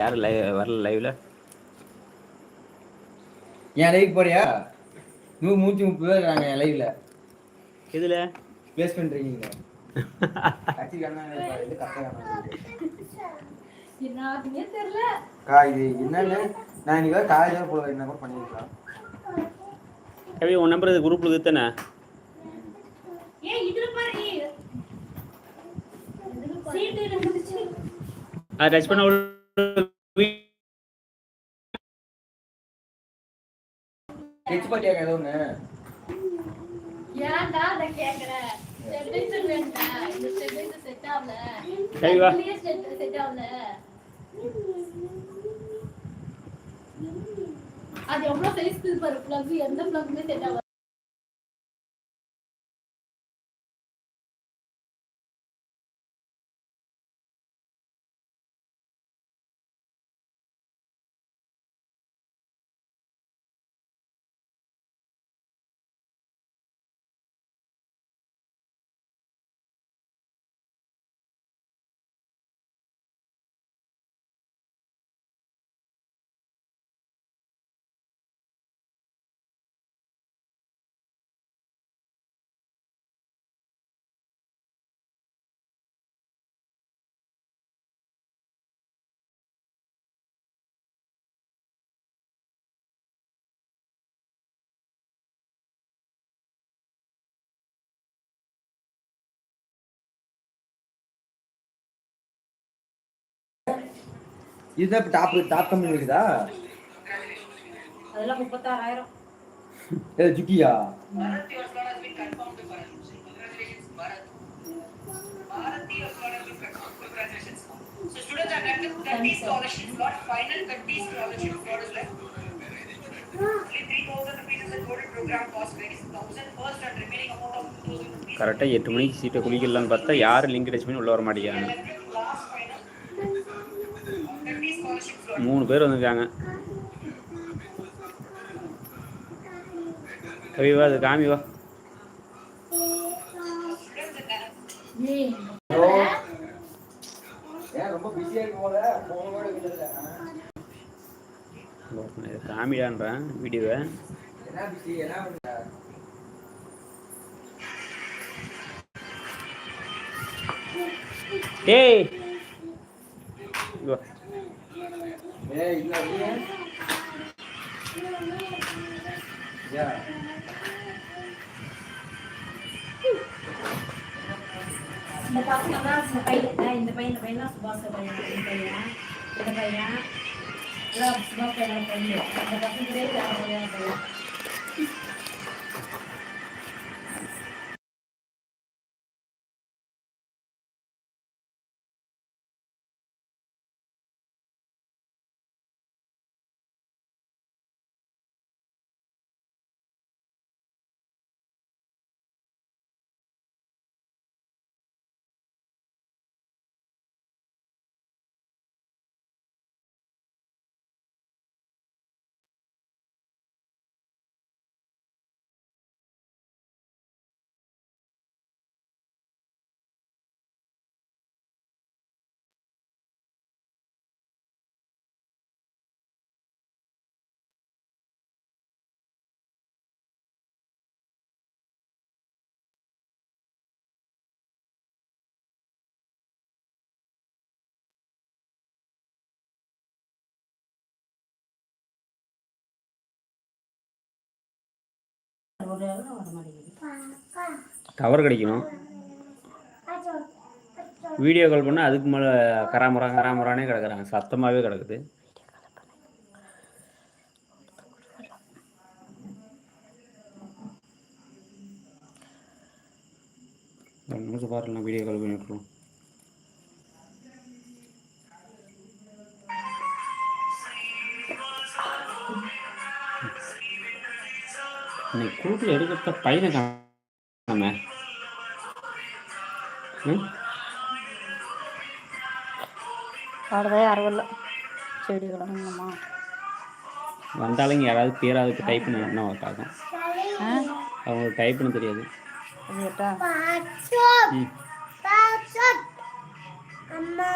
யாரு லைவ் வரல லைவ்ல என் லைவ் போறியா? நூறு நூற்றி முப்பது பேர் இருக்காங்க என் லைவ்ல இதுல பேஸ் பண்றீங்க கவி உன் நம்பர் இது குரூப்ல தானே? டச் பண்ண பாட்டியா ஏதோ ஏன்டா அத கேக்குற? ஸ்டெபிலைசர் வேண்டா. இந்த செட் ஆகல. சரி வா. செட் ஆகல. அது எவ்வளவு சைஸ் பாரு? பிளக் எந்த பிளக்குமே செட் ஆகல இதுதான் டாப் டாப் கம்பெனி இருக்குதா அதெல்லாம் முப்பத்தாறாயிரம் ஏ ஜுக்கியா So students are left with 30 scholarships slot, final 30 scholarship slot is left. Only 3,000 rupees is the total program cost, where is 1,000 first and remaining amount of 2,000 rupees. கரெக்டாக எட்டு மணிக்கு சீட்டை குளிக்கலாம்னு பார்த்தா யாரும் லிங்க் டச் பண்ணி உள்ள வர மாட்டேங்கிறாங்க பிஸியா இருக்கு போல? போனோட இல்லை இது காமிடான்றேன் வீடியோவை என்ன ஏய் இல்ல யா இந்த பசங்க தான் இந்த பையன் இந்த பையன் இந்த பையன் தான் சுபாஷ் பையன் இந்த பையன் இந்த பையன். எல்லாம் சுபாஷ் பையன் பையன். இந்த பசங்க அந்த பையன் டவர் கிடைக்கணும். வீடியோ கால் பண்ணால் அதுக்கு மேலே கராமரா கராமரானே கிடக்குறாங்க. சத்தமாகவே கிடக்குது. ரெண்டு நிமிஷம் வீடியோ கால் பண்ணி இன்னைக்கு குரூப்பில் எடுக்கிறத பையனை காணாம. ம்? அவ்வளோதான் யாரும் வரல. செடி கிளம்பணுமா வந்தாலும் யாராவது பேராதுக்கு டைப் பண்ண என்ன பார்க்கும். அவங்களுக்கு டைப் பண்ண தெரியாது. அம்மா